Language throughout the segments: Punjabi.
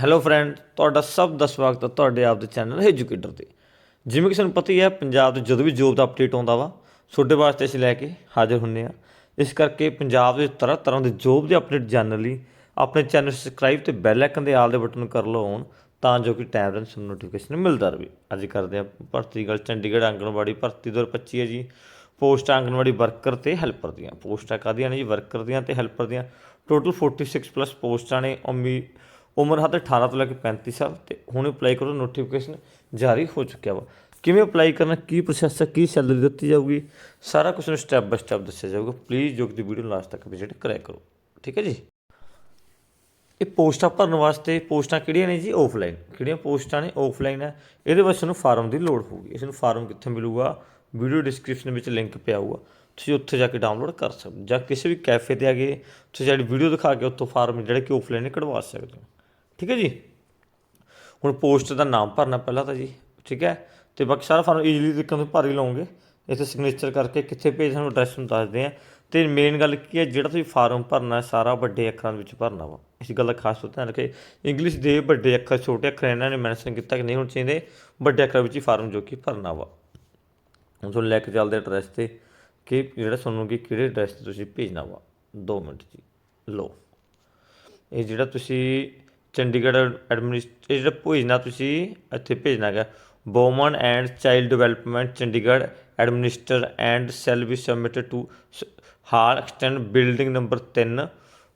ਹੈਲੋ ਫਰੈਂਡ ਤੁਹਾਡਾ ਸਭ ਦਾ ਸਵਾਗਤ ਹੈ ਤੁਹਾਡੇ ਆਪ ਦੇ ਚੈਨਲ ਐਜੂਕੇਟਰ ਤੇ। ਜਿਵੇਂ ਕਿ ਸਾਨੂੰ ਪਤਾ ਹੀ ਹੈ, ਪੰਜਾਬ ਦੇ ਜਦੋਂ ਵੀ ਜੋਬ ਦਾ ਅਪਡੇਟ ਆਉਂਦਾ ਵਾ, ਤੁਹਾਡੇ ਵਾਸਤੇ ਅਸੀਂ ਲੈ ਕੇ ਹਾਜ਼ਰ ਹੁੰਨੇ ਆ ਇਸ ਕਰਕੇ ਪੰਜਾਬ ਦੇ ਤਰ੍ਹਾਂ ਤਰ੍ਹਾਂ ਦੇ ਜੋਬ ਦੇ ਅਪਡੇਟ ਜਾਣਨ ਲਈ ਆਪਣੇ ਚੈਨਲ ਸਬਸਕ੍ਰਾਈਬ ਤੇ ਬੈਲ ਆਈਕਨ ਦੇ ਆਲ ਦੇ ਬਟਨ ਕਰ ਲਓ ਔਨ ਤਾਂ ਜੋ ਕਿ ਟਾਈਮ ਨਾਲ ਸਾਨੂੰ ਨੋਟੀਫਿਕੇਸ਼ਨ ਮਿਲਦਾ ਰਹੇ। ਅੱਜ ਕਰਦੇ ਆ ਭਰਤੀ ਗੱਲ, ਚੰਡੀਗੜ੍ਹ ਆਂਗਣਵਾੜੀ ਭਰਤੀ 2025 ਹੈ ਜੀ। ਪੋਸਟ ਆਂਗਣਵਾੜੀ ਵਰਕਰ ਤੇ ਹੈਲਪਰ ਦੀਆਂ। ਪੋਸਟਾਂ ਕਾਹਦੀਆਂ ਨੇ ਜੀ? ਵਰਕਰ ਦੀਆਂ ਤੇ ਹੈਲਪਰ ਦੀਆਂ। ਟੋਟਲ 46 ਪਲੱਸ ਪੋਸਟਾਂ ਨੇ। ਉਮੀ ਉਮਰ ਹੱਦ 18 ਤੋਂ ਲੈ ਕੇ 35 ਸਾਲ ਤੇ ਹੁਣ ਅਪਲਾਈ ਕਰੋ ਨੋਟੀਫਿਕੇਸ਼ਨ ਜਾਰੀ ਹੋ ਚੁੱਕਿਆ ਵਾ। ਕਿਵੇਂ ਅਪਲਾਈ ਕਰਨਾ, ਕੀ ਪ੍ਰੋਸੈਸ ਹੈ ਕੀ ਸੈਲਰੀ ਦਿੱਤੀ ਜਾਊਗੀ, ਸਾਰਾ ਕੁਝ ਨੂੰ ਸਟੈਪ ਬਾਈ ਸਟੈਪ ਦੱਸਿਆ ਜਾਊਗਾ। ਪਲੀਜ਼ ਜੋ ਦੀ ਵੀਡੀਓ ਲਾਸਟ ਤੱਕ ਵਿਜ਼ਿਟ ਕਰਿਆ ਕਰੋ। ਠੀਕ ਹੈ ਜੀ? ਇਹ ਪੋਸਟਾਂ ਭਰਨ ਵਾਸਤੇ ਪੋਸਟਾਂ ਕਿਹੜੀਆਂ ਨੇ ਜੀ? ਆਫਲਾਈਨ ਕਿਹੜੀਆਂ ਪੋਸਟਾਂ ਨੇ? ਆਫਲਾਈਨ ਹੈ। ਇਹਦੇ ਵਾਸਤੇ ਤੁਹਾਨੂੰ ਫਾਰਮ ਦੀ ਲੋੜ ਹੋਊਗੀ। ਇਸ ਨੂੰ ਫਾਰਮ ਕਿੱਥੇ ਮਿਲੂਗਾ? ਵੀਡੀਓ ਡਿਸਕ੍ਰਿਪਸ਼ਨ ਵਿੱਚ ਲਿੰਕ ਪਿਆ ਹੋਊਗਾ। ਤੁਸੀਂ ਉੱਥੇ ਜਾ ਕੇ ਡਾਊਨਲੋਡ ਕਰ ਸਕਦੇ ਹੋ। ਜਾਂ ਕਿਸੇ ਵੀ ਕੈਫੇ ਤੇ ਆ ਕੇ ਤੁਸੀਂ ਜਿਹੜੀ ਵੀਡੀਓ ਦਿਖਾ ਕੇ ਉੱਥੋਂ ਫਾਰਮ ਜਿਹੜੇ ਕਿ ਆਫਲਾਈਨ ਕਢਵਾ ਸਕਦੇ ਹੋ। ਠੀਕ ਹੈ ਜੀ? ਹੁਣ ਪੋਸਟ ਦਾ ਨਾਮ ਭਰਨਾ ਪਹਿਲਾਂ ਤਾਂ ਜੀ, ਠੀਕ ਹੈ? ਤੇ ਬਾਕੀ ਸਾਰਾ ਫਾਰਮ ਈਜ਼ੀਲੀ ਤਰੀਕੇ ਨਾਲ ਭਰ ਹੀ ਲਓਗੇ ਇੱਥੇ ਸਿਗਨੇਚਰ ਕਰਕੇ ਕਿੱਥੇ ਭੇਜ ਸਾਨੂੰ ਐਡਰੈਸ ਨੂੰ ਦੱਸਦੇ ਆ। ਤੇ ਮੇਨ ਗੱਲ ਕੀ ਹੈ, ਜਿਹੜਾ ਤੁਸੀਂ ਫਾਰਮ ਭਰਨਾ ਹੈ, ਸਾਰਾ ਵੱਡੇ ਅੱਖਰਾਂ ਦੇ ਵਿੱਚ ਭਰਨਾ ਵਾ। ਇਸ ਗੱਲ ਦਾ ਖਾਸ ਤੌਰ ਧਿਆਨ ਰੱਖੇ। ਇੰਗਲਿਸ਼ ਦੇ ਵੱਡੇ ਅੱਖਰ, ਛੋਟੇ ਅੱਖਰ ਇਹਨਾਂ ਨੇ ਮੈਂਸ਼ਨ ਕੀਤਾ ਕਿ ਨਹੀਂ, ਹੋਣੇ ਚਾਹੀਦੇ ਵੱਡੇ ਅੱਖਰਾਂ ਵਿੱਚ ਹੀ ਫਾਰਮ ਜੋ ਕਿ ਭਰਨਾ ਵਾ। ਹੁਣ ਤੁਹਾਨੂੰ ਲੈ ਕੇ ਚੱਲਦੇ ਐਡਰੈਸ ਤੇ ਕਿ ਜਿਹੜਾ ਤੁਹਾਨੂੰ ਕਿ ਕਿਹੜੇ ਐਡਰੈਸ ਤੇ ਤੁਸੀਂ ਭੇਜਣਾ ਵਾ। 2 ਮਿੰਟ ਜੀ। ਲਓ। ਇਹ ਜਿਹੜਾ ਤੁਸੀਂ ਚੰਡੀਗੜ੍ਹ ਐਡਮਿਨਿਸਟ ਜਿਹੜਾ ਭੇਜਣਾ ਤੁਸੀਂ, ਇੱਥੇ ਭੇਜਣਾ ਹੈਗਾ। Woman and child development, Chandigarh administer and cell be submitted to hall extend building number 3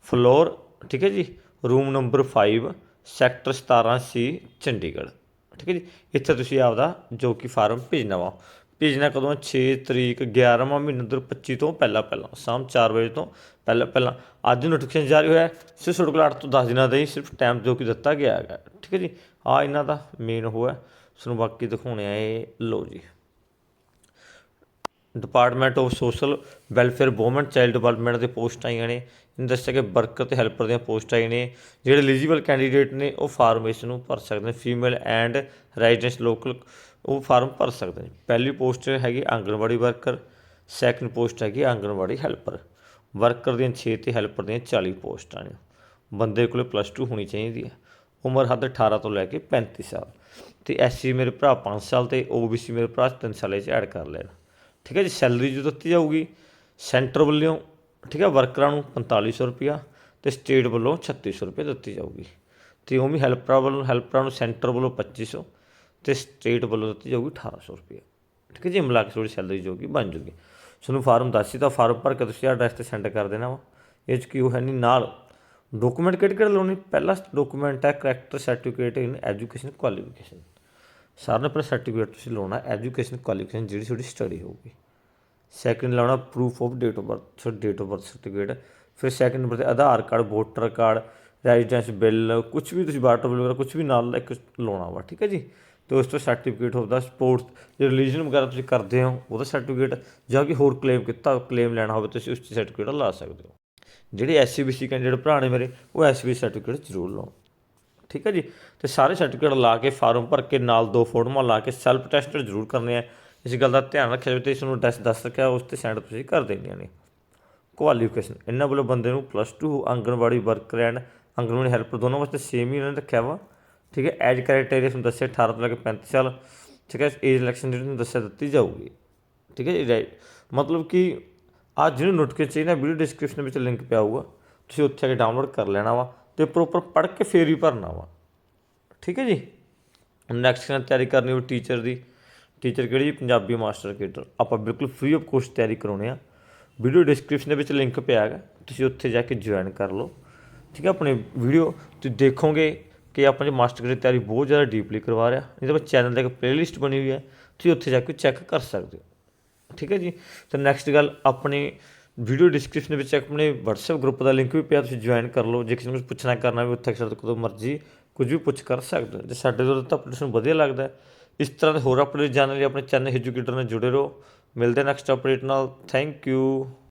floor, ਠੀਕ ਹੈ ਜੀ, room number 5 sector 17 C, Chandigarh. ਠੀਕ ਹੈ ਜੀ, ਇੱਥੇ ਤੁਸੀਂ ਆਪਦਾ ਜੋ ਕਿ ਫਾਰਮ ਭੇਜਣਾ ਵਾ। ਭੇਜਣਾ ਕਦੋਂ ਹੈ? 6 ਤਰੀਕ 11ਵਾਂ ਮਹੀਨਾ 2025 ਤੋਂ ਪਹਿਲਾਂ ਪਹਿਲਾਂ, ਸ਼ਾਮ 4 ਵਜੇ ਤੋਂ ਪਹਿਲਾਂ ਪਹਿਲਾਂ। ਅੱਜ ਨੋਟੀਫਿਕੇਸ਼ਨ ਜਾਰੀ ਹੋਇਆ ਹੈ। ਸਿਰਫ ਤੁਹਾਡੇ ਕੋਲ 8 ਤੋਂ 10 ਦਿਨਾਂ ਦਾ ਹੀ ਸਿਰਫ ਟਾਈਮ ਜੋ ਕਿ ਦਿੱਤਾ ਗਿਆ ਹੈਗਾ। ਠੀਕ ਹੈ ਜੀ? ਆ ਇਹਨਾਂ ਦਾ ਮੇਨ ਉਹ ਹੈ। ਤੁਹਾਨੂੰ ਬਾਕੀ ਦਿਖਾਉਣੇ ਆ ਇਹ। ਲਓ ਜੀ। Department of social welfare woman child development ਦੇ ਪੋਸਟ ਆਈਆਂ ਨੇ। ਇਹਨੂੰ ਦੱਸਿਆ ਕਿ ਵਰਕਰ ਤੇ ਹੈਲਪਰ ਦੀਆਂ ਪੋਸਟ ਆਈਆਂ ਨੇ। ਜਿਹੜੇ ਐਲੀਜੀਬਲ ਕੈਂਡੀਡੇਟ ਨੇ, ਉਹ ਫਾਰਮ ਨੂੰ ਭਰ ਸਕਦੇ ਨੇ। ਫੀਮੇਲ ਐਂਡ ਰੈਜ਼ੀਡੈਂਸ ਲੋਕਲ ਉਹ ਫਾਰਮ ਭਰ ਸਕਦੇ ਨੇ। ਪਹਿਲੀ ਪੋਸਟ ਹੈਗੀ ਆਂਗਣਵਾੜੀ ਵਰਕਰ ਸੈਕੰਡ ਪੋਸਟ ਹੈਗੀ ਆਂਗਣਵਾੜੀ ਹੈਲਪਰ। ਵਰਕਰ ਦੀਆਂ 6 ਤੇ ਹੈਲਪਰ ਦੀਆਂ 40 ਪੋਸਟਾਂ ਨੇ। ਬੰਦੇ ਕੋਲੇ ਪਲੱਸ 2 ਹੋਣੀ ਚਾਹੀਦੀ ਹੈ। ਉਮਰ ਹੱਦ 18 ਤੋਂ ਲੈ ਕੇ 35 ਸਾਲ। ਤੇ ਐਸਸੀ ਮੇਰੇ ਭਰਾ 5 ਸਾਲ ਤੇ ਓਬੀਸੀ ਮੇਰੇ ਭਰਾ 3 ਸਾਲ ਇਹ 'ਚ ਐਡ ਕਰ ਲੈਣ। ਠੀਕ ਹੈ ਜੀ ਸੈਲਰੀ ਜੋ ਦਿੱਤੀ ਜਾਊਗੀ ਸੈਂਟਰ ਵੱਲੋਂ, ਠੀਕ ਹੈ ਵਰਕਰਾਂ ਨੂੰ 4500 ਰੁਪਿਆ ਤੇ ਸਟੇਟ ਵੱਲੋਂ 3600 ਰੁਪਏ ਦਿੱਤੀ ਜਾਊਗੀ। ਤੇ ਉਹ ਵੀ ਹੈਲਪਰਾਂ ਵੱਲੋਂ ਹੈਲਪਰਾਂ ਨੂੰ ਸੈਂਟਰ ਵੱਲੋਂ 2500 ਤੇ ਸਟੇਟ ਵੱਲੋਂ ਦਿੱਤੀ ਜਾਊਗੀ 1800 ਰੁਪਏ। ਠੀਕ ਹੈ ਜੀ, ਮਿਲਾ ਕੇ ਥੋੜੀ ਸੈਲਰੀ ਜੋ ਬਣ ਜੂਗੀ। ਤੁਹਾਨੂੰ ਫਾਰਮ ਦੱਸੀ ਤਾਂ ਫਾਰਮ ਭਰ ਕੇ ਤੁਸੀਂ ਐਡਰੈਸ ਤੇ ਸੈਂਡ ਕਰ ਦੇਣਾ ਵਾ। ਇਹ 'ਚ ਕੀ ਉਹ ਹੈ ਨਹੀਂ? ਨਾਲ ਡਾਕੂਮੈਂਟ ਕਿਹੜੇ ਕਿਹੜੇ ਲਾਉਣੇ? ਪਹਿਲਾ ਡਾਕੂਮੈਂਟ ਹੈ character certificate in education qualification ਸਾਰਿਆਂ ਨੇ ਪਹਿਲਾਂ ਸਰਟੀਫਿਕੇਟ ਤੁਸੀਂ ਲਾਉਣਾ ਐਜੂਕੇਸ਼ਨ ਕੁਆਲੀਫਿਕੇਸ਼ਨ ਜਿਹੜੀ ਤੁਹਾਡੀ ਸਟੱਡੀ ਹੋਊਗੀ। ਸੈਕਿੰਡ ਲਾਉਣਾ proof of date of birth so date of birth certificate ਫਿਰ ਸੈਕਿੰਡ ਨੰਬਰ ਤੇ Aadhaar card voter card residence bill ਕੁਝ ਵੀ ਤੁਸੀਂ ਵਾਟਰ ਬਿੱਲ ਵਗੈਰਾ ਕੁਝ ਵੀ ਨਾਲ ਇੱਕ ਲਾਉਣਾ ਵਾ, ਠੀਕ ਹੈ ਜੀ। ਤੇ ਉਸ ਤੋਂ ਸਰਟੀਫਿਕੇਟ ਆਫ ਸਪੋਰਟਸ ਜੇ ਰਿਲੀਜਨ ਵਗੈਰਾ ਤੁਸੀਂ ਕਰਦੇ ਹੋ, ਉਹਦਾ ਸਰਟੀਫਿਕੇਟ ਜਾਂ ਕਿ ਹੋਰ ਕਲੇਮ ਕੀਤਾ ਕਲੇਮ ਲੈਣਾ ਹੋਵੇ, ਤੁਸੀਂ ਉਸ ਸਰਟੀਫਿਕੇਟ ਲਾ ਸਕਦੇ ਹੋ। ਜਿਹੜੇ ਐਸਸੀਬੀਸੀ ਕੈਂਡੀਡੇਟ ਭਰਾ ਨੇ ਮੇਰੇ, ਉਹ ਐਸਬੀ ਸਰਟੀਫਿਕੇਟ ਜ਼ਰੂਰ ਲਾਓ। ਠੀਕ ਹੈ ਜੀ? ਤੇ ਸਾਰੇ ਸਰਟੀਫਿਕੇਟ ਲਾ ਕੇ ਫਾਰਮ ਭਰ ਕੇ ਨਾਲ ਦੋ ਫੋਟੋਆਂ ਲਾ ਕੇ ਸੈਲਫ ਟੈਸਟ ਜ਼ਰੂਰ ਕਰਨੇ ਆ। ਇਸ ਗੱਲ ਦਾ ਧਿਆਨ ਰੱਖਿਆ ਜਾਵੇ ਤੇ ਇਸ ਨੂੰ ਦੱਸ ਦੱਸ ਰੱਖਿਆ, ਉਸ ਤੇ ਸੈਂਡ ਤੁਸੀਂ ਕਰ ਦੇਣੀਆਂ ਨੇ। ਕੁਆਲੀਫਿਕੇਸ਼ਨ ਇਹਨਾਂ ਵੱਲੋਂ ਬੰਦੇ ਨੂੰ plus 2 anganwadi worker and anganwadi helper ਦੋਨੋਂ ਵਾਸਤੇ ਸੇਮ ਹੀ ਇਹਨਾਂ ਨੇ ਰੱਖਿਆ ਵਾ। ਠੀਕ ਹੈ, ਐਜ ਕ੍ਰਾਈਟੇਰੀਆ ਤੁਹਾਨੂੰ ਦੱਸਿਆ 18 ਤੋਂ ਲੈ ਕੇ 35 ਸਾਲ, ਠੀਕ ਹੈ, ਏਜ ਇਲੈਕਸ਼ਨ ਜਿਹੜੀ ਤੁਹਾਨੂੰ ਦੱਸਿਆ, ਦਿੱਤੀ ਜਾਊਗੀ। ਠੀਕ ਹੈ ਜੀ ਮਤਲਬ ਕਿ ਆ ਜਿਹਨੂੰ ਨੋਟੀਫਿਕੇਸ਼ਨ ਚਾਹੀਦਾ ਵੀਡੀਓ ਡਿਸਕ੍ਰਿਪਸ਼ਨ ਵਿੱਚ ਲਿੰਕ ਪਿਆ ਹੋਊਗਾ। ਤੁਸੀਂ ਉੱਥੇ ਆ ਕੇ ਡਾਊਨਲੋਡ ਕਰ ਲੈਣਾ ਵਾ ਤੇ ਪ੍ਰੋਪਰ ਪੜ੍ਹ ਕੇ ਫੇਰ ਹੀ ਭਰਨਾ ਵਾ। ਠੀਕ ਹੈ ਜੀ? ਨੈਕਸਟ ਨਾਲ ਤਿਆਰੀ ਕਰਨੀ ਹੋਵੇ ਟੀਚਰ ਦੀ। ਟੀਚਰ ਕਿਹੜੀ ਜੀ? ਪੰਜਾਬੀ ਮਾਸਟਰ ਕੇਟਰ ਆਪਾਂ ਬਿਲਕੁਲ ਫ੍ਰੀ ਆਫ ਕੋਸਟ ਤਿਆਰੀ ਕਰਾਉਣੇ ਆ। ਵੀਡੀਓ ਡਿਸਕ੍ਰਿਪਸ਼ਨ ਦੇ ਵਿੱਚ ਲਿੰਕ ਪਿਆ ਹੈਗਾ। ਤੁਸੀਂ ਉੱਥੇ ਜਾ ਕੇ ਜੁਆਇਨ ਕਰ ਲਓ। ਠੀਕ ਹੈ, ਆਪਣੇ ਵੀਡੀਓ ਤੁਸੀਂ ਦੇਖੋਗੇ ਕਿ ਆਪਾਂ ਜੇ ਮਾਸਟਰ ਕੇਟਰ ਦੀ ਤਿਆਰੀ ਬਹੁਤ ਜ਼ਿਆਦਾ ਡੀਪਲੀ ਕਰਵਾ ਰਿਹਾ। ਇਹਦੇ ਵਿੱਚ ਚੈਨਲ ਤੇ ਇੱਕ ਪਲੇਲਿਸਟ ਬਣੀ ਹੋਈ ਹੈ। ਤੁਸੀਂ ਉੱਥੇ ਜਾ ਕੇ ਚੈੱਕ ਕਰ ਸਕਦੇ ਹੋ। ਠੀਕ ਹੈ ਜੀ? ਤੇ ਨੈਕਸਟ ਗੱਲ, ਆਪਣੀ ਵੀਡੀਓ ਡਿਸਕ੍ਰਿਪਸ਼ਨ ਵਿੱਚ ਆਪਣੇ WhatsApp ਗਰੁੱਪ ਦਾ ਲਿੰਕ ਵੀ ਪਿਆ, ਤੁਸੀਂ ਜੁਆਇਨ ਕਰ ਲਓ। ਜੇ ਕਿਸੇ ਨੂੰ ਕੁਝ ਪੁੱਛਣਾ ਕਰਨਾ ਵੀ ਉੱਥੇ ਅਕਸਰ ਕਦੋਂ ਮਰਜ਼ੀ, ਕੁਝ ਵੀ ਪੁੱਛ ਕਰ ਸਕਦੇ ਹੋ। ਜੇ ਸਾਡੇ ਤੋਂ ਤਾਂ ਅਪਡੇਟ ਨੂੰ ਵਧੀਆ ਲੱਗਦਾ ਇਸ ਤਰ੍ਹਾਂ ਦੇ ਹੋਰ ਅਪਡੇਟ ਜਾਣਨ ਲਈ ਆਪਣੇ ਚੈਨਲ ਐਜੂਕੇਟਰ ਨਾਲ ਜੁੜੇ ਰਹੋ। ਮਿਲਦੇ ਨੈਕਸਟ ਅਪਡੇਟ ਨਾਲ। Thank you